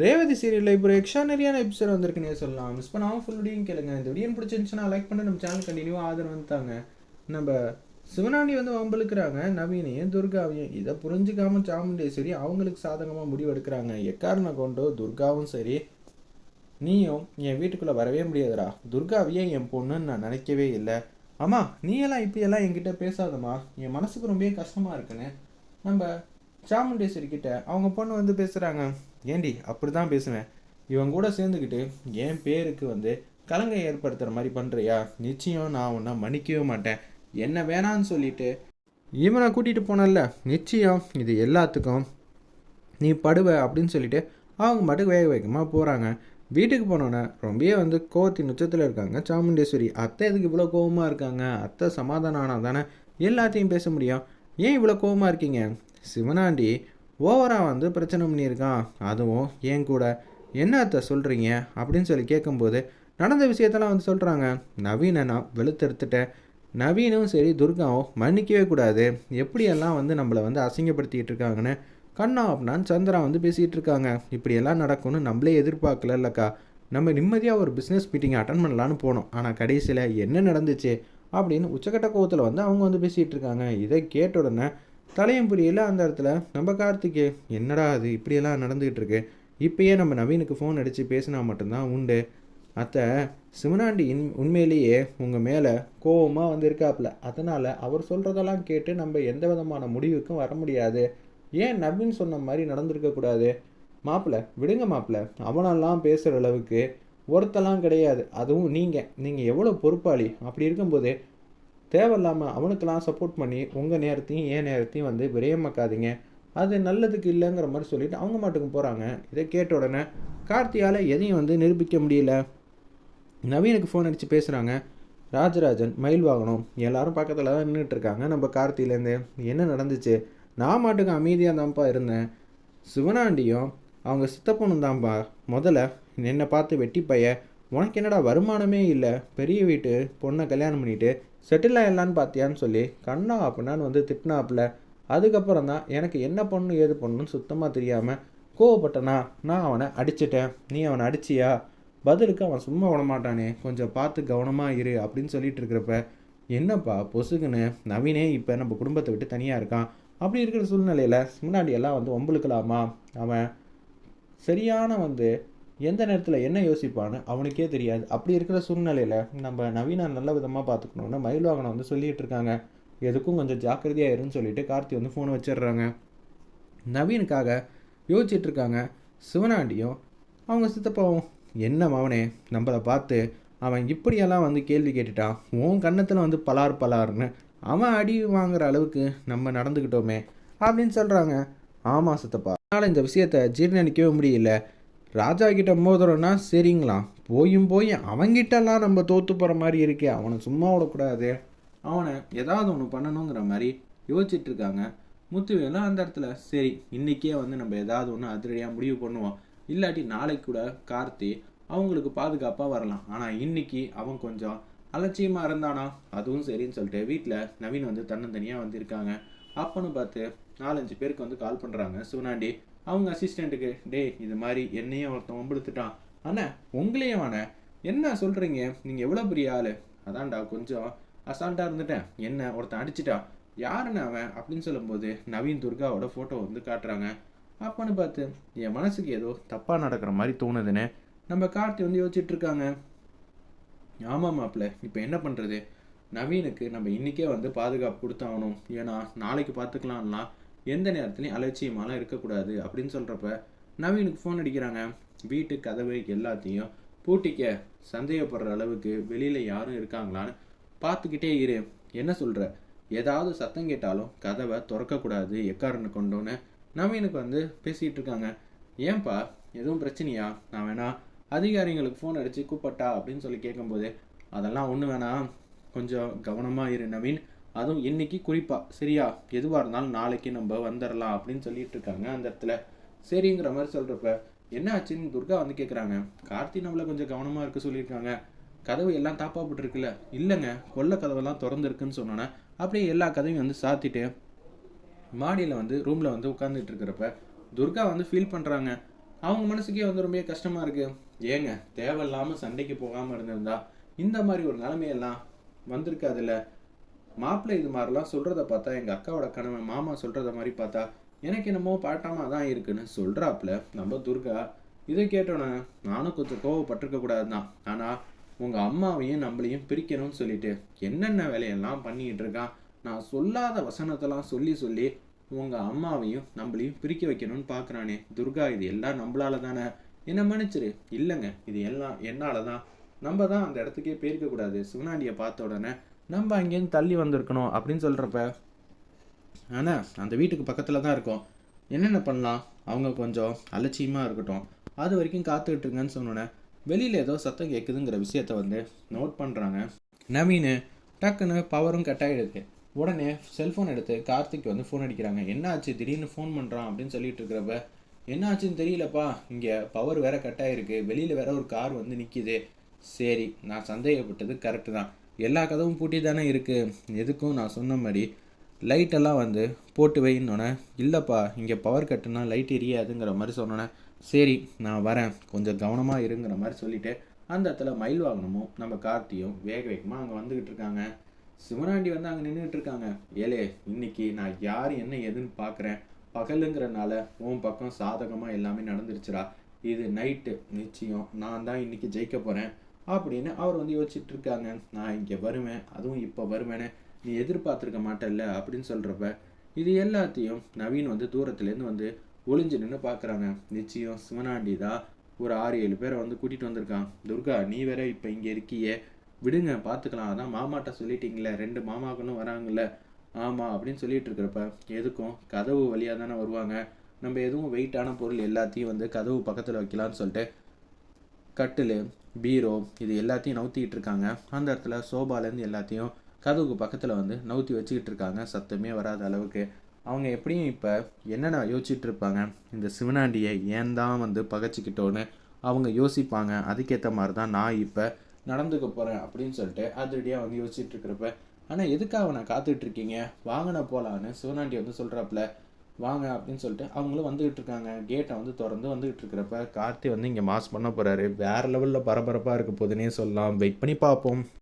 ரேவதி சீரியலில் இப்போ எக்ஸ்ட்ரானரியான எபிசோட் வந்திருக்குன்னே சொல்லலாம்? மிஸ் பண்ணாமல் ஃபுல் வீடியும் கேளுங்க. இந்த வீடியோ பிடிச்சிருந்துச்சுன்னா லைக் பண்ணி. நம்ம சேனல் கண்டினியூவாக ஆதரவு வந்துட்டாங்க. நம்ம சிவனாண்டி வந்து வம்பளுக்குறாங்க நவீனையும் துர்காவையும். இதை புரிஞ்சுக்காம சாமுண்டேஸ்வரி அவங்களுக்கு சாதகமாக முடிவெடுக்கிறாங்க. எக்காரணம் கொண்டோ துர்காவும் சரி. நீயும் என் வீட்டுக்குள்ளே வரவே முடியாதுடா. துர்காவையே என் பொண்ணுன்னு நான் நினைக்கவே இல்லை. அம்மா நீ எல்லாம் இப்படியெல்லாம் என்கிட்ட பேசாதம்மா. என் மனசுக்கு ரொம்ப கஷ்டமாக இருக்குன்னு. நம்ம சாமுண்டேஸ்வரி கிட்ட அவங்க பொண்ணு வந்து பேசுகிறாங்க ஏண்டி அப்படி தான் பேசுவேன். இவன் கூட சேர்ந்துக்கிட்டு என் பேருக்கு வந்து கலங்கை ஏற்படுத்துகிற மாதிரி பண்ணுறியா நிச்சயம் நான் உன்னை மன்னிக்கவே மாட்டேன். என்ன வேணான்னு சொல்லிட்டு இவனை கூட்டிகிட்டு போனல நிச்சயம் இது எல்லாத்துக்கும் நீ படுவ அப்படின்னு சொல்லிட்டு அவங்க மட்டும் வேக வேகமாக போகிறாங்க வீட்டுக்கு போனோன்னே ரொம்பவே வந்து கோவத்தின் உச்சத்தில் இருக்காங்க சாமுண்டேஸ்வரி. அத்தை எதுக்கு இவ்வளோ கோவமாக இருக்காங்க? அத்தை சமாதானம் ஆனால் தானே எல்லாத்தையும் பேச முடியும். ஏன் இவ்வளோ கோவமாக இருக்கீங்க? சிவனாண்டி ஓவராக வந்து பிரச்சனை பண்ணியிருக்கான். அதுவும் ஏன் கூட? என்னத்த சொல்கிறீங்க அப்படின்னு சொல்லி கேட்கும்போது நடந்த விஷயத்தெல்லாம் வந்து சொல்கிறாங்க நவீனை நான் வெளுத்தெடுத்துட்டேன் நவீனும் சரி துர்காவும் மன்னிக்கவே கூடாது. எப்படியெல்லாம் வந்து நம்மளை வந்து அசிங்கப்படுத்திக்கிட்டு இருக்காங்கன்னு கண்ணா அப்படின்னா சந்திரா வந்து பேசிகிட்டு இருக்காங்க. இப்படியெல்லாம் நடக்கும்னு நம்மளே எதிர்பார்க்கல இல்லைக்கா நம்ம நிம்மதியாக ஒரு பிஸ்னஸ் மீட்டிங் அட்டன் பண்ணலான்னு போனோம். ஆனால் கடைசியில் என்ன நடந்துச்சு? அப்படின்னு உச்சக்கட்ட கோவத்தில் வந்து அவங்க வந்து பேசிகிட்டு இருக்காங்க. இதை கேட்ட உடனே தலையும் புரியல அந்த இடத்துல நம்ம கார்த்திகே என்னடா அது இப்படியெல்லாம் நடந்துக்கிட்டு இருக்கு? இப்பயே நம்ம நவீனுக்கு ஃபோன் அடித்து பேசினா மட்டும்தான் உண்டு. அத்தை சிவனாண்டி இன் உண்மையிலேயே உங்கள் மேலே கோவமாக வந்து இருக்காப்புல அதனால் அவர் சொல்கிறதெல்லாம் கேட்டு நம்ம எந்த விதமான முடிவுக்கும் வர முடியாது. ஏன் நவீன் சொன்ன மாதிரி நடந்திருக்கக்கூடாது மாப்பிள்ளை விடுங்க மாப்பிள்ளை அவனெல்லாம் பேசுகிற அளவுக்கு ஒருத்தெல்லாம் கிடையாது. அதுவும் நீங்கள் நீங்கள் எவ்வளோ பொறுப்பாளி. அப்படி இருக்கும்போது தேவையில்லாமல் அவனுக்கெல்லாம் சப்போர்ட் பண்ணி உங்கள் நேரத்தையும் என் நேரத்தையும் வந்து விரயமாக்காதீங்க. அது நல்லதுக்கு இல்லைங்கிற மாதிரி சொல்லிட்டு அவங்க மாட்டுக்கு போகிறாங்க இதை கேட்ட உடனே கார்த்தியால் எதையும் வந்து நிரூபிக்க முடியல. நவீனுக்கு ஃபோன் அடித்து பேசுகிறாங்க ராஜராஜன் மயில் வாகனம் எல்லாரும் பக்கத்தில் தான் நின்றுட்டு இருக்காங்க நம்ம கார்த்தியிலேருந்து. என்ன நடந்துச்சு? நான் மாட்டுக்கு அமைதியாக தான்ப்பா இருந்தேன். சிவனாண்டியும் அவங்க சித்தப்பனும் தான்ப்பா. முதல்ல என்னை பார்த்து வெட்டி பைய உனக்கு என்னடா வருமானமே இல்லை? பெரிய வீட்டு பொண்ணை கல்யாணம் பண்ணிவிட்டு செட்டில் ஆயிடலான்னு பார்த்தியான்னு சொல்லி கண்ணா அப்படின்னான்னு வந்து திட்டினாப்புல. அதுக்கப்புறம் தான் எனக்கு என்ன பண்ணணும் ஏது பண்ணணும்னு சுத்தமாக தெரியாமல் கோவப்பட்டனா நான் அவனை அடிச்சிட்டேன். நீ அவனை அடிச்சியா? பதிலுக்கு அவன் சும்மா விடமாட்டானே. கொஞ்சம் பார்த்து கவனமாக இரு அப்படின்னு சொல்லிட்டு இருக்கிறப்ப என்னப்பா பொசுக்குன்னு நவீனே இப்போ நம்ம குடும்பத்தை விட்டு தனியாக இருக்கான். அப்படி இருக்கிற சூழ்நிலையில் முன்னாடியெல்லாம் வந்து ஒம்பளுக்கலாமா அவன் சரியான வந்து எந்த நேரத்தில் என்ன யோசிப்பான்னு அவனுக்கே தெரியாது. அப்படி இருக்கிற சூழ்நிலையில் நம்ம நவீனா நல்ல விதமாக பார்த்துக்கணுன்னு மயில்வாகனம் வந்து சொல்லிகிட்டு இருக்காங்க. எதுக்கும் கொஞ்சம் ஜாக்கிரதையாக இருன்னு சொல்லிட்டு கார்த்தி வந்து ஃபோனை வச்சிடுறாங்க. நவீனுக்காக யோசிச்சுட்டு இருக்காங்க. சிவனாண்டியும் அவங்க சித்தப்பாவும் என்ன மவனே நம்மளை பார்த்து அவன் இப்படியெல்லாம் வந்து கேள்வி கேட்டுட்டான். உன் கன்னத்தில் வந்து பலார் பலார்னு அவன் அடி வாங்குற அளவுக்கு நம்ம நடந்துக்கிட்டோமே அப்படின்னு சொல்கிறாங்க ஆமாம் சித்தப்பா. அதனால் இந்த விஷயத்த ஜீர்ணிக்கவே முடியல. ராஜா கிட்ட மோதுறோன்னா சரிங்களா? போயும் போய் அவங்கிட்டலாம் நம்ம தோத்து போகிற மாதிரி இருக்கே அவனை சும்மா விடக்கூடாது. அவனை ஏதாவது ஒன்று பண்ணணுங்கிற மாதிரி யோசிச்சுட்டு இருக்காங்க. முத்துவேலும் அந்த இடத்துல சரி இன்றைக்கே வந்து நம்ம ஏதாவது ஒன்று அதிரடியாக முடிவு பண்ணுவோம். இல்லாட்டி நாளைக்கு கூட கார்த்தி அவங்களுக்கு பாதுகாப்பாக வரலாம். ஆனால் இன்னைக்கு அவன் கொஞ்சம் அலட்சியமாக இருந்தானா? அதுவும் சரின்னு சொல்லிட்டு வீட்டில் நவீன் வந்து தன்னந்தனியாக வந்திருக்காங்க அப்பன்னு பார்த்து நாலஞ்சு பேருக்கு வந்து கால் பண்ணுறாங்க சிவனாண்டி அவங்க அசிஸ்டண்ட்டுக்கு டேய் இது மாதிரி என்னையும் ஒருத்தன் வம்பெடுத்துட்டான் அண்ணா உங்களையும் அண்ணா என்ன சொல்கிறீங்க நீங்கள் எவ்வளோ பெரிய ஆள்? அதான்டா கொஞ்சம் அசால்ட்டாக இருந்துட்டேன். என்ன ஒருத்தன் அடிச்சிட்டான் யாருன்னு அவன்? அப்படின்னு சொல்லும்போது நவீன் துர்காவோட ஃபோட்டோ வந்து காட்டுறாங்க. அப்பன்னு பார்த்து என் மனசுக்கு ஏதோ தப்பாக நடக்கிற மாதிரி தோணுதுன்னு நம்ம கார்த்தி வந்து யோசிச்சுட்டு இருக்காங்க. ஆமாம் மாப்பிள்ள இப்போ என்ன பண்ணுறது நவீனுக்கு நம்ம இன்றைக்கே வந்து பாதுகாப்பு கொடுத்தாகணும். ஏன்னா நாளைக்கு பார்த்துக்கலாம்லாம் எந்த நேரத்துலையும் அலட்சியமாலாம் இருக்கக்கூடாது அப்படின்னு சொல்கிறப்ப நவீனுக்கு ஃபோன் அடிக்கிறாங்க. வீட்டு கதவு எல்லாத்தையும் பூட்டிக்க சந்தேகப்படுற அளவுக்கு வெளியில் யாரும் இருக்காங்களான்னு பார்த்துக்கிட்டே இரு. என்ன சொல்கிற ஏதாவது சத்தம் கேட்டாலும் கதவை திறக்கக்கூடாது எக்காரனு கொண்டோன்னு நவீனுக்கு வந்து பேசிகிட்டு இருக்காங்க. ஏன்பா எதுவும் பிரச்சனையா? நான் வேணா அதிகாரிங்களுக்கு ஃபோன் அடித்து கூப்பிட்டா அப்படின்னு சொல்லி கேட்கும்போது அதெல்லாம் ஒன்று வேணாம். கொஞ்சம் கவனமாக இரு நவீன். அதுவும் இன்னைக்கு குறிப்பாக சரியா? எதுவாக இருந்தாலும் நாளைக்கு நம்ம வந்துடலாம் அப்படின்னு சொல்லிட்டு இருக்காங்க அந்த இடத்துல. சரிங்கிற மாதிரி சொல்கிறப்ப என்ன ஆச்சுன்னு துர்கா வந்து கேட்குறாங்க கார்த்தி நம்மளை கொஞ்சம் கவனமாக இருக்க சொல்லியிருக்காங்க. கதவு எல்லாம் தாப்பாப்பட்டுருக்குல்ல. இல்லைங்க கொல்ல கதவெல்லாம் திறந்துருக்குன்னு சொன்னோன்னே அப்படியே எல்லா கதவையும் வந்து சாத்திட்டு மாடியில் வந்து ரூமில் வந்து உட்காந்துட்டு இருக்கிறப்ப துர்கா வந்து ஃபீல் பண்ணுறாங்க அவங்க மனசுக்கே வந்து ரொம்ப கஷ்டமாக இருக்குது ஏங்க தேவையில்லாமல் சண்டைக்கு போகாமல் இருந்திருந்தா இந்த மாதிரி ஒரு நிலைமையெல்லாம் வந்திருக்காதுல்ல. மாப்பிள்ளை இது மாதிரிலாம் சொல்கிறத பார்த்தா எங்கள் அக்காவோட கணவன் மாமா சொல்கிறத மாதிரி பார்த்தா எனக்கு என்னமோ பாட்டாமல் தான் இருக்குன்னு சொல்கிறாப்புல நம்ம துர்கா இதை கேட்டோன்னே நானும் கொஞ்சம் கோவப்பட்டிருக்க கூடாது தான் ஆனால் உங்கள் அம்மாவையும் நம்மளையும் பிரிக்கணும்னு சொல்லிட்டு என்னென்ன வேலையெல்லாம் பண்ணிக்கிட்டு இருக்கான் நான் சொல்லாத வசனத்தெல்லாம் சொல்லி சொல்லி உங்கள் அம்மாவையும் நம்மளையும் பிரிக்க வைக்கணும்னு பார்க்குறானே துர்கா இது எல்லாம் நம்மளால தானே? என்ன மன்னிச்சிரு. இல்லைங்க இது எல்லாம் என்னால் தான் நம்ம தான் அந்த இடத்துக்கே போயிருக்கக்கூடாது. சிவனாண்டியை பார்த்த உடனே நம்ம அங்கேருந்து தள்ளி வந்திருக்கணும் அப்படின்னு சொல்கிறப்ப ஆனால் அந்த வீட்டுக்கு பக்கத்தில் தான் இருக்கோம். என்னென்ன பண்ணலாம்? அவங்க கொஞ்சம் அலட்சியமாக இருக்கட்டும். அது வரைக்கும் காத்துக்கிட்டு இருங்கன்னு சொன்னோன்னே வெளியில் ஏதோ சத்தம் கேட்குதுங்கிற விஷயத்த வந்து நோட் பண்ணுறாங்க நவீன் டக்குன்னு பவரும் கட் ஆகிடுது உடனே செல்ஃபோன் எடுத்து கார்த்திக் வந்து ஃபோன் அடிக்கிறாங்க. என்ன ஆச்சு திடீர்னு ஃபோன் பண்ணுறான் அப்படின்னு சொல்லிட்டு இருக்கிறப்ப என்ன ஆச்சுன்னு தெரியலப்பா. இங்கே பவர் வேற கட் ஆகிருக்கு வெளியில் வேற ஒரு கார் வந்து நிற்கிது சரி நான் சந்தேகப்பட்டது கரெக்டு தான். எல்லா கதவும் பூட்டி தானே இருக்குது எதுக்கும் நான் சொன்ன மாதிரி லைட்டெல்லாம் வந்து போட்டு வைன்னொன்னே இல்லைப்பா இங்கே பவர் கட்டுனா லைட் எரியாதுங்கிற மாதிரி சொன்னோன்னே சரி நான் வரேன். கொஞ்சம் கவனமாக இருங்கிற மாதிரி சொல்லிட்டு அந்த இடத்துல மயில் வாகனமும் நம்ம கார்த்தியும் வேக வேகமாக அங்கே வந்துக்கிட்டு இருக்காங்க. சிவனாண்டி வந்து அங்கே நின்றுட்டு இருக்காங்க. ஏலே இன்னைக்கு நான் யார் என்ன எதுன்னு பார்க்குறேன் பகலுங்கிறனால உன் பக்கம் சாதகமாக எல்லாமே நடந்துருச்சுடா. இது நைட்டு நிச்சயம். நான் தான் இன்னைக்கு ஜெயிக்க போகிறேன் அப்படின்னு அவர் வந்து யோசிச்சுட்டு இருக்காங்க நான் இங்கே வருவேன். அதுவும் இப்போ வருவேனே. நீ எதிர்பார்த்துருக்க மாட்டல்ல அப்படின்னு சொல்கிறப்ப இது எல்லாத்தையும் நவீன் வந்து தூரத்துலேருந்து வந்து ஒளிஞ்சு நின்று பார்க்குறாங்க நிச்சயம் சிவனாண்டி தான் ஒரு ஆறு ஏழு பேரை வந்து கூட்டிகிட்டு வந்திருக்கான். துர்கா நீ வேற இப்போ இங்கே இருக்கியே. விடுங்க பார்த்துக்கலாம். அதான் மாமாட்ட சொல்லிட்டீங்களே. ரெண்டு மாமாக்களும் வராங்கல்ல. ஆமாம் அப்படின்னு சொல்லிட்டு இருக்கிறப்ப எதுக்கும்? கதவு வழியாக தானே வருவாங்க. நம்ம எதுவும் வெயிட்டான பொருள் எல்லாத்தையும் வந்து கதவு பக்கத்தில் வைக்கலாம்னு சொல்லிட்டு கட்டில் பீரோ இது எல்லாத்தையும் நவுத்திக்கிட்டு இருக்காங்க. அந்த இடத்துல சோபாலேருந்து எல்லாத்தையும் கதவுக்கு பக்கத்தில் வந்து நவுத்தி வச்சுக்கிட்டு இருக்காங்க. சத்தமே வராத அளவுக்கு. அவங்க எப்படியும் இப்போ என்னென்ன யோசிச்சுட்டு இருப்பாங்க? இந்த சிவனாண்டியை ஏன் தான் வந்து பகைச்சிக்கிட்டோன்னு அவங்க யோசிப்பாங்க. அதுக்கேற்ற மாதிரி தான் நான் இப்போ நடந்துக்க போகிறேன் அப்படின்னு சொல்லிட்டு அதிரடியாக வந்து யோசிச்சுட்டு இருக்கிறப்ப ஆனால் எதுக்காக நான் காத்துட்ருக்கீங்க வாங்கின போகலான்னு சிவனாண்டி வந்து சொல்கிறாப்புல வாங்க அப்படின்னு சொல்லிட்டு அவங்களும் வந்துக்கிட்டு இருக்காங்க. கேட்டை வந்து திறந்து வந்துக்கிட்டு இருக்கிறப்ப கார்த்தி வந்து இங்கே மாஸ் பண்ண போகிறாரு வேறு லெவலில் பரபரப்பாக இருக்க போதுன்னே சொல்லலாம். வெயிட் பண்ணி பார்ப்போம்.